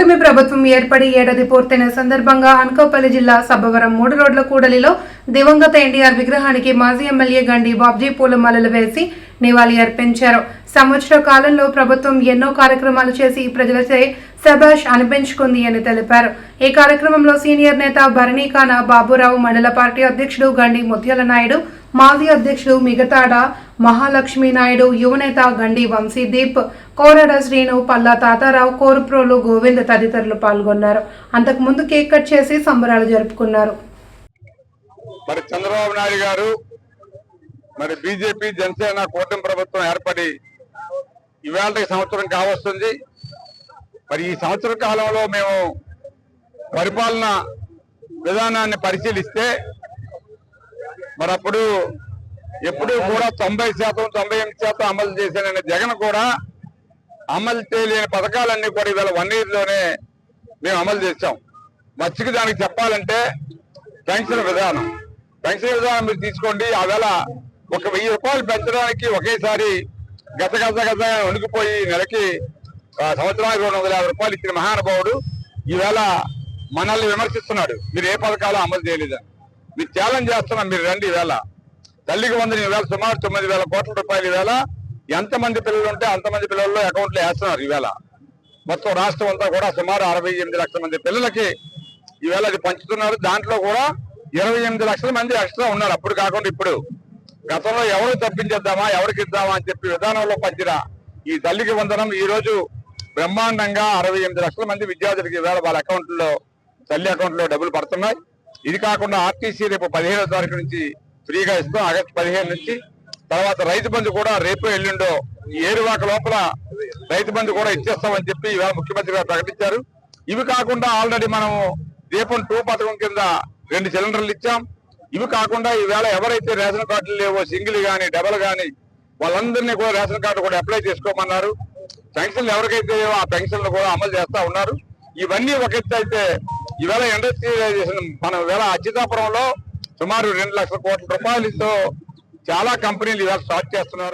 కూటమి ప్రభుత్వం ఏర్పడి ఏడాది పూర్తయిన సందర్భంగా అనకాపల్లి జిల్లా సబ్బవరం మూడు రోడ్ల కూడలిలో దివంగత ఎన్టీఆర్ విగ్రహానికి మాజీ ఎమ్మెల్యే గండి బాబ్జీ పూలమాలలు వేసి నివాళి అర్పించారు. సంవత్సర కాలంలో ప్రభుత్వం ఎన్నో కార్యక్రమాలు చేసి ప్రజలచే సభాష్ అనిపించుకుంది అని తెలిపారు. ఈ కార్యక్రమంలో సీనియర్ నేత భరణీకాన బాబురావు మండల పార్టీ అధ్యక్షుడు గండి ముత్యాల నాయుడు మాజీ అధ్యక్షుడు మిగతాడ మహాలక్ష్మి నాయుడు యువనేత గండి వంశీదీప్ కోరడ శ్రీను పల్లా తాతారావు కోరుప్రోలు గోవింద్ తదితరులు పాల్గొన్నారు. అంతకుముందు కేక్ కట్ చేసి సంబరాలు జరుపుకున్నారు. మరి చంద్రబాబు నాయుడు గారు మరి బీజేపీ జనసేన కూటమి ప్రభుత్వం ఏర్పడి ఇవాళ సంవత్సరం కావస్తుంది. మరి ఈ సంవత్సర కాలంలో మేము పరిపాలన విధానాన్ని పరిశీలిస్తే మరి అప్పుడు ఎప్పుడు కూడా తొంభై శాతం తొంభై ఎనిమిది శాతం అమలు చేశానని జగన్ కూడా అమలు చేయలేని పథకాలన్నీ కూడా ఇవాళ వన్ ఇయర్లోనే మేము అమలు చేశాం. మచ్చికి దానికి చెప్పాలంటే పెన్షన్ విధానం. పెన్షన్ విధానం మీరు తీసుకోండి. ఆవేళ ఒక వెయ్యి రూపాయలు పెంచడానికి ఒకేసారి గత గత గత వణుకుపోయి నెలకి సంవత్సరానికి రెండు వందల యాభై రూపాయలు ఇచ్చిన మహానుభావుడు ఈవేళ మనల్ని విమర్శిస్తున్నాడు. మీరు ఏ పథకాలు అమలు చేయలేదని. మీరు ఛాలెంజ్ చేస్తున్నాం మీరు రండి ఈవేళ తల్లికి వందని వేల సుమారు తొమ్మిది వేల కోట్ల రూపాయలు ఈవేళ ఎంతమంది పిల్లలు ఉంటే అంతమంది పిల్లల్లో అకౌంట్లో వేస్తున్నారు ఈవేళ మొత్తం రాష్ట్రం అంతా కూడా సుమారు అరవై ఎనిమిది లక్షల మంది పిల్లలకి ఈవేళ అది పంచుతున్నారు. దాంట్లో కూడా ఇరవై ఎనిమిది లక్షల మంది ఎక్స్ట్రా ఉన్నారు. అప్పుడు కాకుండా ఇప్పుడు. గతంలో ఎవరు తప్పించేద్దామా ఎవరికి ఇద్దామా అని చెప్పి విధానంలో పంచిన ఈ తల్లికి వందనం ఈ రోజు బ్రహ్మాండంగా అరవై ఎనిమిది లక్షల మంది విద్యార్థులకి ఈవేళ వాళ్ళ అకౌంట్లో తల్లి అకౌంట్లో డబ్బులు పడుతున్నాయి. ఇది కాకుండా ఆర్టీసీ రేపు పదిహేనో తారీఖు నుంచి ఫ్రీగా ఇస్తాం ఆగస్టు పదిహేను నుంచి. తర్వాత రైతు బంధు కూడా రేపు ఎల్లుండో ఈ ఏరువాక లోపల రైతు బంధు కూడా ఇచ్చేస్తామని చెప్పి ఇవాళ ముఖ్యమంత్రి గారు ప్రకటించారు. ఇవి కాకుండా ఆల్రెడీ మనము దీపం టూ పథకం కింద రెండు సిలిండర్లు ఇచ్చాం. ఇవి కాకుండా ఈవేళ ఎవరైతే రేషన్ కార్డులు లేవో సింగిల్ కానీ డబల్ కానీ వాళ్ళందరినీ కూడా రేషన్ కార్డు కూడా అప్లై చేసుకోమన్నారు. పెన్షన్లు ఎవరికైతే లేవో ఆ పెన్షన్లు కూడా అమలు చేస్తా ఉన్నారు. ఇవన్నీ ఒక ఎత్తు అయితే ఈవేళ ఇండస్ట్రియలైజేషన్ మనం ఈవేళ అచ్యుతాపురంలో సుమారు రెండు లక్షల కోట్ల రూపాయలతో చాలా కంపెనీలు ఇవాళ స్టార్ట్ చేస్తున్నారు.